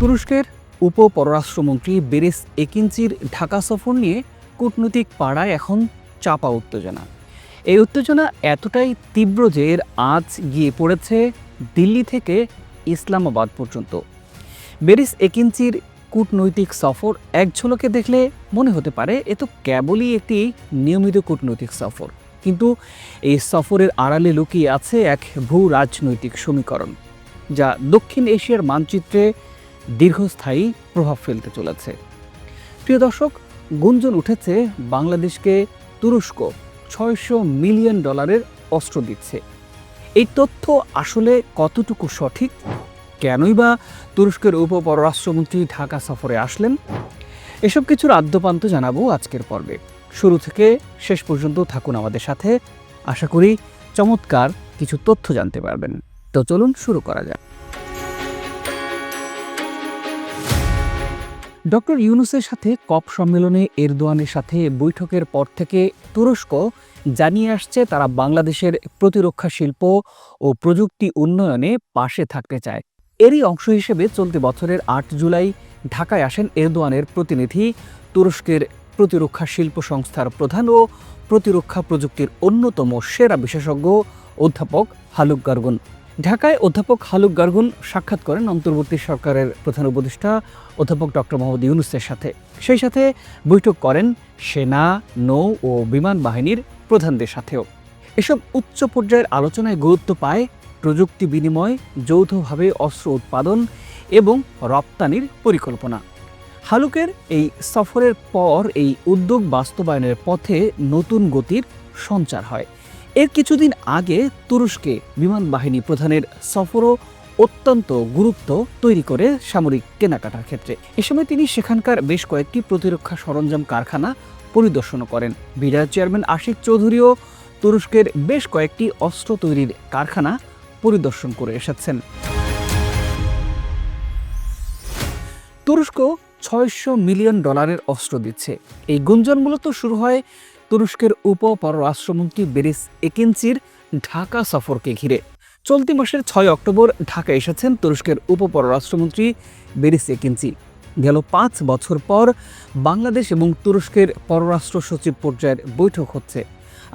তুরস্কের উপ পররাষ্ট্রমন্ত্রী বেরিস একিনচির ঢাকা সফর নিয়ে কূটনৈতিক পাড়ায় এখন চাপা উত্তেজনা। এই উত্তেজনা এতটাই তীব্র যে এর আজ গিয়ে পড়েছে দিল্লি থেকে ইসলামাবাদ পর্যন্ত। বেরিস একিনচির কূটনৈতিক সফর এক ঝলকে দেখলে মনে হতে পারে এ তো কেবলই একটি নিয়মিত কূটনৈতিক সফর। কিন্তু এই সফরের আড়ালে লুকিয়ে আছে এক ভূ রাজনৈতিক সমীকরণ, যা দক্ষিণ এশিয়ার মানচিত্রে দীর্ঘস্থায়ী প্রভাব ফেলতে চলেছে। প্রিয় দর্শক, গুঞ্জন উঠেছে বাংলাদেশকে তুরস্ক ছয়শো মিলিয়ন ডলারের অস্ত্র দিচ্ছে। এই তথ্য আসলে কতটুকু সঠিক? কেনই বা তুরস্কের উপ পররাষ্ট্রমন্ত্রী ঢাকা সফরে আসলেন? এসব কিছুর আদ্যপান্ত জানাব আজকের পর্বে। শুরু থেকে শেষ পর্যন্ত থাকুন আমাদের সাথে। আশা করি চমৎকার কিছু তথ্য জানতে পারবেন। তো চলুন শুরু করা যাক। ডক্টর ইউনুসের সাথে কপ সম্মেলনে এরদোয়ানের সাথে বৈঠকের পর থেকে তুরস্ক জানিয়ে আসছে তারা বাংলাদেশের প্রতিরক্ষা শিল্প ও প্রযুক্তি উন্নয়নে পাশে থাকতে চায়। এরই অংশ হিসেবে চলতি বছরের আট জুলাই ঢাকায় আসেন এরদোয়ানের প্রতিনিধি, তুরস্কের প্রতিরক্ষা শিল্প সংস্থার প্রধান ও প্রতিরক্ষা প্রযুক্তির অন্যতম সেরা বিশেষজ্ঞ অধ্যাপক হালুক গার্গুন। ঢাকায় অধ্যাপক হালুক গার্গুন সাক্ষাৎ করেন অন্তর্বর্তী সরকারের প্রধান উপদেষ্টা অধ্যাপক ডক্টর মোহাম্মদ ইউনুসের সাথে। সেই সাথে বৈঠক করেন সেনা, নৌ ও বিমান বাহিনীর প্রধানদের সাথেও। এসব উচ্চ পর্যায়ের আলোচনায় গুরুত্ব পায় প্রযুক্তি বিনিময়, যৌথভাবে অস্ত্র উৎপাদন এবং রপ্তানির পরিকল্পনা। হালুকের এই সফরের পর এই উদ্যোগ বাস্তবায়নের পথে নতুন গতির সঞ্চার হয়। এর কিছুদিন আগে তুরস্কে বিমান বাহিনী প্রধানের সফরও অত্যন্ত গুরুত্ব তৈরি করে সামরিক কেনাকাটার ক্ষেত্রে। এ সময় তিনি সেখানকার বেশ কয়েকটি প্রতিরক্ষা সরঞ্জাম কারখানা পরিদর্শন করেন। বিডার চেয়ারম্যান আশিক চৌধুরীও তুরস্কের বেশ কয়েকটি অস্ত্র তৈরির কারখানা পরিদর্শন করে এসেছেন। তুরস্ক ছয়শো মিলিয়ন ডলারের অস্ত্র দিচ্ছে। এই গুঞ্জন মূলত শুরু হয় তুরস্কের উপ পররাষ্ট্রমন্ত্রী বেরিস একিনচির ঢাকা সফরকে ঘিরে। চলতি মাসের ছয় অক্টোবর ঢাকা এসেছেন তুরস্কের উপ পররাষ্ট্রমন্ত্রী বেরিস একিনচি গেল পাঁচ বছর পর বাংলাদেশ এবং তুরস্কের পররাষ্ট্র সচিব পর্যায়ের বৈঠক হচ্ছে,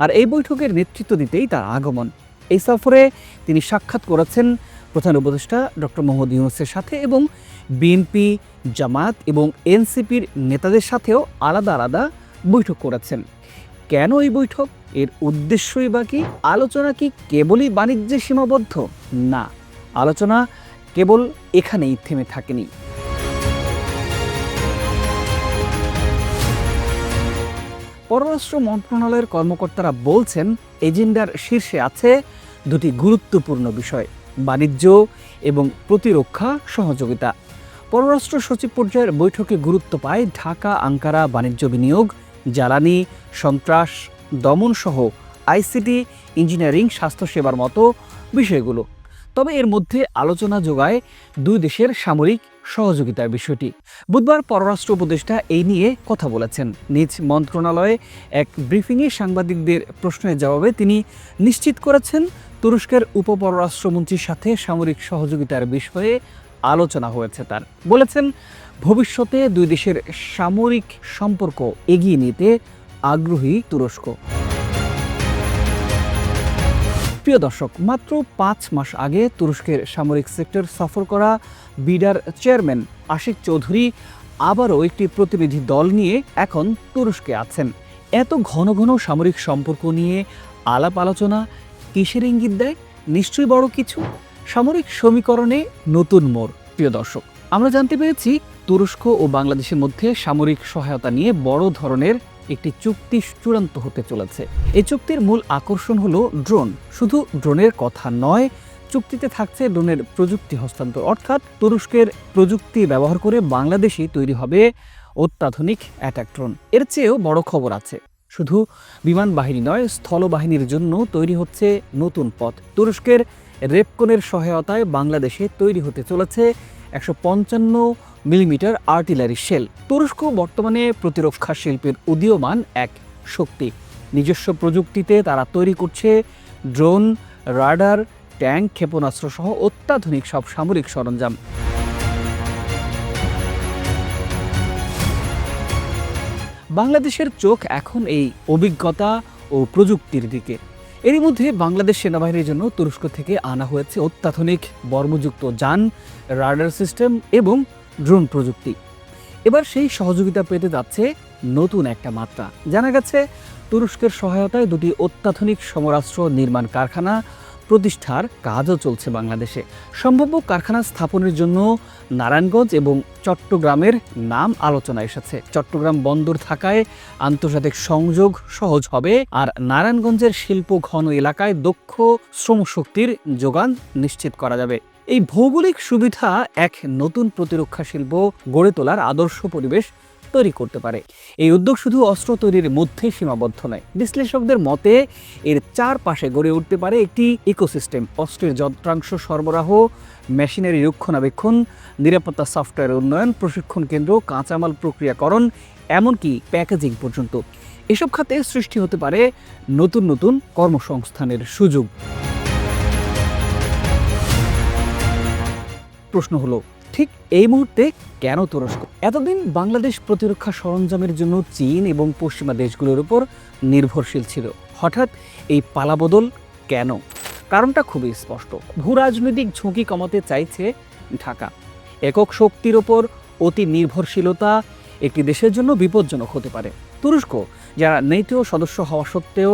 আর এই বৈঠকের নেতৃত্ব দিতেই তার আগমন। এই সফরে তিনি সাক্ষাৎ করেছেন প্রধান উপদেষ্টা ডক্টর মোহাম্মদ ইউনুসের সাথে এবং বিএনপি জামাত এবং এনসিপির নেতাদের সাথেও আলাদা আলাদা বৈঠক করেছেন। কেন এই বৈঠক? এর উদ্দেশ্যই বা কি? আলোচনা কি কেবলই বাণিজ্যে সীমাবদ্ধ? না, আলোচনা কেবল এখানেই থেমে থাকেনি। পররাষ্ট্র মন্ত্রণালয়ের কর্মকর্তারা বলছেন, এজেন্ডার শীর্ষে আছে দুটি গুরুত্বপূর্ণ বিষয়, বাণিজ্য এবং প্রতিরক্ষা সহযোগিতা। পররাষ্ট্র সচিব পর্যায়ের বৈঠকে গুরুত্ব পায় ঢাকা, আঙ্কারা বাণিজ্য বিনিয়োগ জ্বালানি, সন্ত্রাস, দমনসহ আইসিটি, ইঞ্জিনিয়ারিং, স্বাস্থ্যসেবার মতো বিষয়গুলো। তবে এর মধ্যে আলোচনা যোগায় দুই দেশের সামরিক সহযোগিতার বিষয়টি। বুধবার পররাষ্ট্র উপদেষ্টা এই নিয়ে কথা বলেছেন। নিজ মন্ত্রণালয়ে এক ব্রিফিংয়ে সাংবাদিকদের প্রশ্নের জবাবে তিনি নিশ্চিত করেছেন, তুরস্কের উপপররাষ্ট্রমন্ত্রীর সাথে সামরিক সহযোগিতার বিষয়ে আলোচনা হয়েছে তার। বলেছেন ভবিষ্যতে দুই দেশের সামরিক সম্পর্ক এগিয়ে নিতে আগ্রহী তুরস্ক। প্রিয় দর্শক, মাত্র পাঁচ মাস আগে তুরস্কের সামরিক সেক্টর সফর করা বিডার চেয়ারম্যান আশিক চৌধুরী আবারও একটি প্রতিনিধি দল নিয়ে এখন তুরস্কে আছেন। এত ঘন ঘন সামরিক সম্পর্ক নিয়ে আলাপ আলোচনা কিসের ইঙ্গিত দেয়? নিশ্চয়ই বড় কিছু। সামরিক সমীকরণে নতুন মোড়। প্রিয় দর্শক, আমরা জানতে পেরেছি তুরস্ক ও বাংলাদেশের মধ্যে সামরিক সহায়তা নিয়ে বড় ধরনের একটি চুক্তি চূড়ান্ত হতে চলেছে। এই চুক্তির মূল আকর্ষণ হলো ড্রোন। শুধু ড্রোনের কথা নয়, চুক্তিতে থাকছে ড্রোনের প্রযুক্তি হস্তান্তর। অর্থাৎ তুরস্কের প্রযুক্তি ব্যবহার করে বাংলাদেশে তৈরি হবে অত্যাধুনিক অ্যাটাক ড্রোন। এর চেয়েও বড় খবর আছে। শুধু বিমান বাহিনী নয়, স্থলবাহিনীর জন্য তৈরি হচ্ছে নতুন পথ। তুরস্কের রেপকনের সহায়তায় বাংলাদেশে তৈরি হতে চলেছে একশো পঞ্চান্ন মিলিমিটার আর্টিলারি শেল। তুরস্ক বর্তমানে প্রতিরক্ষা শিল্পের উদীয়মান এক শক্তি। নিজস্ব প্রযুক্তিতে তারা তৈরি করছে ড্রোন, রাডার, ট্যাঙ্ক ক্ষেপণাস্ত্র সহ অত্যাধুনিক সব সামরিক সরঞ্জাম। বাংলাদেশের চোখ এখন এই অভিজ্ঞতা ও প্রযুক্তির দিকে। এরই মধ্যে বাংলাদেশ সেনাবাহিনীর জন্য তুরস্ক থেকে আনা হয়েছে অত্যাধুনিক বর্মযুক্ত যান, রাডার সিস্টেম এবং ড্রোন প্রযুক্তি। এবার সেই সহযোগিতা পেতে যাচ্ছে নতুন একটা মাত্রা। জানা গেছে, তুরস্কের সহায়তায় দুটি অত্যাধুনিক সমরাস্ত্র নির্মাণ কারখানা প্রতিষ্ঠার কাজও চলছে বাংলাদেশে। সম্ভাব্য কারখানা স্থাপনের জন্য নারায়ণগঞ্জ এবং চট্টগ্রামের নাম আলোচনা এসেছে। চট্টগ্রাম বন্দর থাকায় আন্তর্জাতিক সংযোগ সহজ হবে আর নারায়ণগঞ্জের শিল্প ঘন এলাকায় দক্ষ শ্রমশক্তির যোগান নিশ্চিত করা যাবে। এই ভৌগোলিক সুবিধা এক নতুন প্রতিরক্ষা শিল্প গড়ে তোলার আদর্শ পরিবেশ তৈরি করতে পারে। এই উদ্যোগ শুধু অস্ত্র তৈরির মধ্যে সীমাবদ্ধ নয়, বিশ্লেষকদের মতে এর চারপাশে গড়ে উঠতে পারে একটি ইকোসিস্টেম, অস্ত্রের যন্ত্রাংশ সরবরাহ, মেশিনারি রক্ষণাবেক্ষণ, নিরাপত্তা সফটওয়্যার উন্নয়ন, প্রশিক্ষণ কেন্দ্র, কাঁচামাল প্রক্রিয়াকরণ, এমনকি প্যাকেজিং পর্যন্ত। এসব খাতে সৃষ্টি হতে পারে নতুন নতুন কর্মসংস্থানের সুযোগ। প্রশ্ন হলো, ঠিক এই মুহূর্তে কেন তুরস্ক? এতদিন বাংলাদেশ প্রতিরক্ষা সরঞ্জামের জন্য চীন এবং পশ্চিমা দেশগুলোর উপর নির্ভরশীল ছিল। হঠাৎ এই পালাবদল কেন? কারণটা খুবই স্পষ্ট। ভূ রাজনৈতিক ঝুঁকি কমাতে চাইছে ঢাকা। একক শক্তির ওপর অতি নির্ভরশীলতা একটি দেশের জন্য বিপজ্জনক হতে পারে। তুরস্ক, যারা নেটো সদস্য হওয়া সত্ত্বেও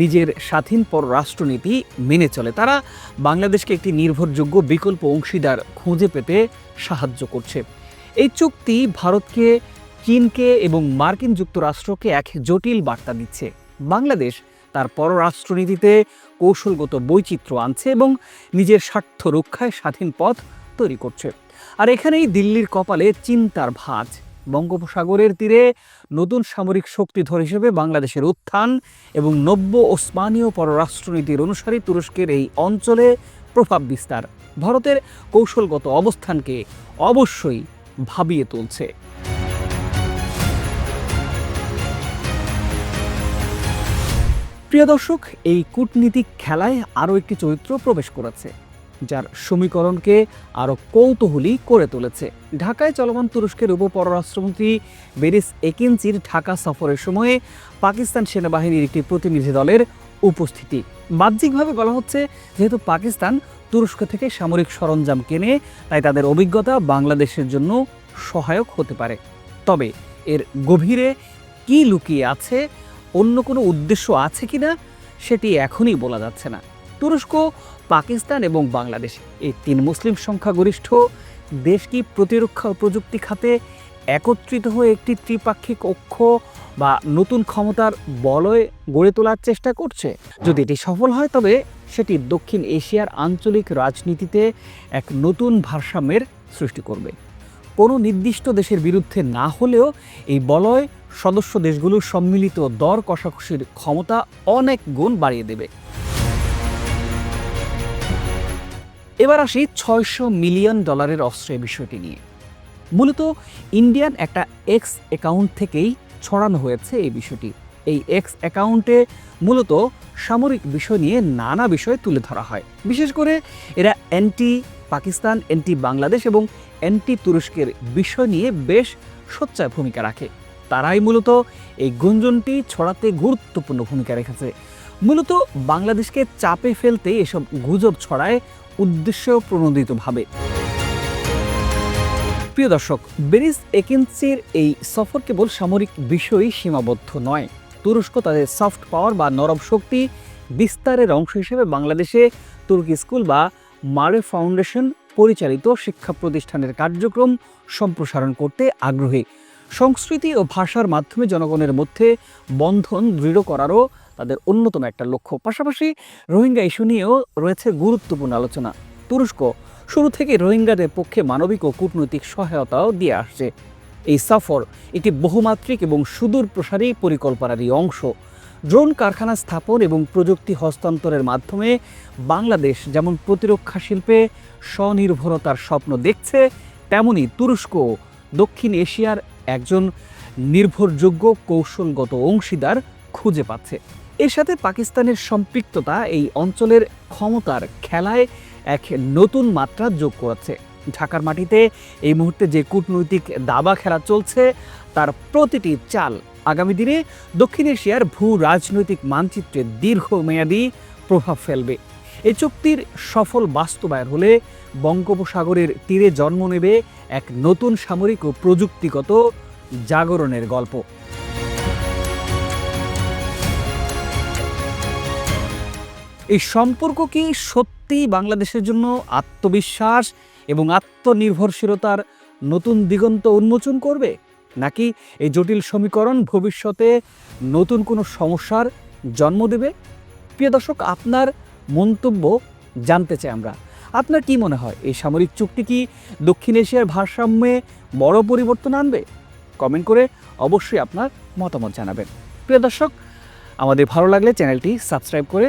নিজের স্বাধীন পররাষ্ট্রনীতি মেনে চলে। তারা বাংলাদেশকে একটি নির্ভরযোগ্য বিকল্প অংশীদার খুঁজে পেতে সাহায্য করছে। এই চুক্তি ভারতকে, চীনকে এবং মার্কিন যুক্তরাষ্ট্রকে এক জটিল বার্তা দিচ্ছে। বাংলাদেশ তার পররাষ্ট্রনীতিতে কৌশলগত বৈচিত্র্য আনছে এবং নিজের স্বার্থ রক্ষায় স্বাধীন পথ তৈরি করছে। আর এখানেই দিল্লির কপালে চিন্তার ভাঁজ। বঙ্গোপসাগরের তীরে নতুন সামরিক শক্তিধর হিসেবে বাংলাদেশের উত্থান এবং নব্য ওসমানীয় পররাষ্ট্রনীতির অনুসারী তুরস্কের এই অঞ্চলে প্রভাব বিস্তার, ভারতের কৌশলগত অবস্থানকে অবশ্যই ভাবিয়ে তুলছে। প্রিয় দর্শক, এই কূটনীতিক খেলায় আরও একটি চরিত্র প্রবেশ করেছে। যার সমীকরণকে আরও কৌতূহলী করে তুলেছে। ঢাকায় চলমান তুরস্কের উপপররাষ্ট্রমন্ত্রী বেরিস একিনচির ঢাকা সফরের সময়ে পাকিস্তান সেনাবাহিনীর একটি প্রতিনিধি দলের উপস্থিতি। বাহ্যিকভাবে বলা হচ্ছে, যেহেতু পাকিস্তান তুরস্ক থেকে সামরিক সরঞ্জাম কেনে, তাই তাদের অভিজ্ঞতা বাংলাদেশের জন্য সহায়ক হতে পারে। তবে এর গভীরে কি লুকিয়ে আছে, অন্য কোনো উদ্দেশ্য আছে কিনা, সেটি এখনই বলা যাচ্ছে না। তুরস্ক, পাকিস্তান এবং বাংলাদেশ। এই তিন মুসলিম সংখ্যাগরিষ্ঠ দেশ কি প্রতিরক্ষা ও প্রযুক্তি খাতে একত্রিত হয়ে একটি ত্রিপাক্ষিক অক্ষ বা নতুন ক্ষমতার বলয় গড়ে তোলার চেষ্টা করছে? যদি এটি সফল হয়, তবে সেটি দক্ষিণ এশিয়ার আঞ্চলিক রাজনীতিতে এক নতুন ভারসাম্যের সৃষ্টি করবে। কোনো নির্দিষ্ট দেশের বিরুদ্ধে না হলেও এই বলয় সদস্য দেশগুলোর সম্মিলিত দর কষাকষির ক্ষমতা অনেক গুণ বাড়িয়ে দেবে। এবার আসি ছয়শো মিলিয়ন ডলারের অস্ত্রের বিষয়টি নিয়ে। মূলত ইন্ডিয়ান একটা এক্স অ্যাকাউন্ট থেকেই ছড়ানো হয়েছে এই বিষয়টি। এই এক্স অ্যাকাউন্টে মূলত সামরিক বিষয় নিয়ে নানা বিষয় তুলে ধরা হয়। বিশেষ করে এরা অ্যান্টি পাকিস্তান, অ্যান্টি বাংলাদেশ এবং অ্যান্টি তুরস্কের বিষয় নিয়ে বেশ সোচ্চার ভূমিকা রাখে। তারাই মূলত এই গুঞ্জনটি ছড়াতে গুরুত্বপূর্ণ ভূমিকা রেখেছে। মূলত বাংলাদেশকে চাপে ফেলতে এসব গুজব ছড়ায় উদ্দেশ্য প্রণোদিতভাবে। প্রিয় দর্শক বেরিস একেন্সির এই সফর কেবল সামরিক বিষয়ই সীমাবদ্ধ নয়। তুরস্ক তাদের সফট পাওয়ার বা নরম শক্তি বিস্তারের অংশ হিসেবে বাংলাদেশে তুর্কি স্কুল বা মারে ফাউন্ডেশন পরিচালিত শিক্ষা প্রতিষ্ঠানের কার্যক্রম সম্প্রসারণ করতে আগ্রহী। সংস্কৃতি ও ভাষার মাধ্যমে জনগণের মধ্যে বন্ধন দৃঢ় করারও তাদের অন্যতম একটা লক্ষ্য। পাশাপাশি রোহিঙ্গা ইস্যু নিয়েও রয়েছে গুরুত্বপূর্ণ আলোচনা। তুরস্ক শুরু থেকে রোহিঙ্গাদের পক্ষে মানবিক ও কূটনৈতিক সহায়তাও দিয়ে আসছে। এই সফর একটি বহুমাত্রিক এবং সুদূর প্রসারী পরিকল্পনারই অংশ। ড্রোন কারখানা স্থাপন এবং প্রযুক্তি হস্তান্তরের মাধ্যমে বাংলাদেশ যেমন প্রতিরক্ষা শিল্পে স্বনির্ভরতার স্বপ্ন দেখছে, তেমনি তুরস্ক দক্ষিণ এশিয়ার একজন নির্ভরযোগ্য কৌশলগত অংশীদার খুঁজে পাচ্ছে। এর সাথে পাকিস্তানের সম্পৃক্ততা এই অঞ্চলের ক্ষমতার খেলায় এক নতুন মাত্রা যোগ করেছে। ঢাকার মাটিতে এই মুহূর্তে যে কূটনৈতিক দাবা খেলা চলছে, তার প্রতিটি চাল আগামী দিনে দক্ষিণ এশিয়ার ভূ রাজনৈতিক মানচিত্রে দীর্ঘমেয়াদী প্রভাব ফেলবে। এই চুক্তির সফল বাস্তবায়ন হলে বঙ্গোপসাগরের তীরে জন্ম নেবে এক নতুন সামরিক ও প্রযুক্তিগত জাগরণের গল্প। এই সম্পর্ক কি সত্যি বাংলাদেশের জন্য আত্মবিশ্বাস এবং আত্মনির্ভরশীলতার নতুন দিগন্ত উন্মোচন করবে? নাকি এই জটিল সমীকরণ ভবিষ্যতে নতুন কোনো সমস্যার জন্ম দেবে? প্রিয় দর্শক, আপনার মন্তব্য জানতে চাই আমরা। আপনার কি মনে হয়, এই সামরিক চুক্তি কি দক্ষিণ এশিয়ার ভারসাম্যে বড় পরিবর্তন আনবে? কমেন্ট করে অবশ্যই আপনার মতামত জানাবেন। প্রিয় দর্শক, আমাদের ভালো লাগলে চ্যানেলটি সাবস্ক্রাইব করে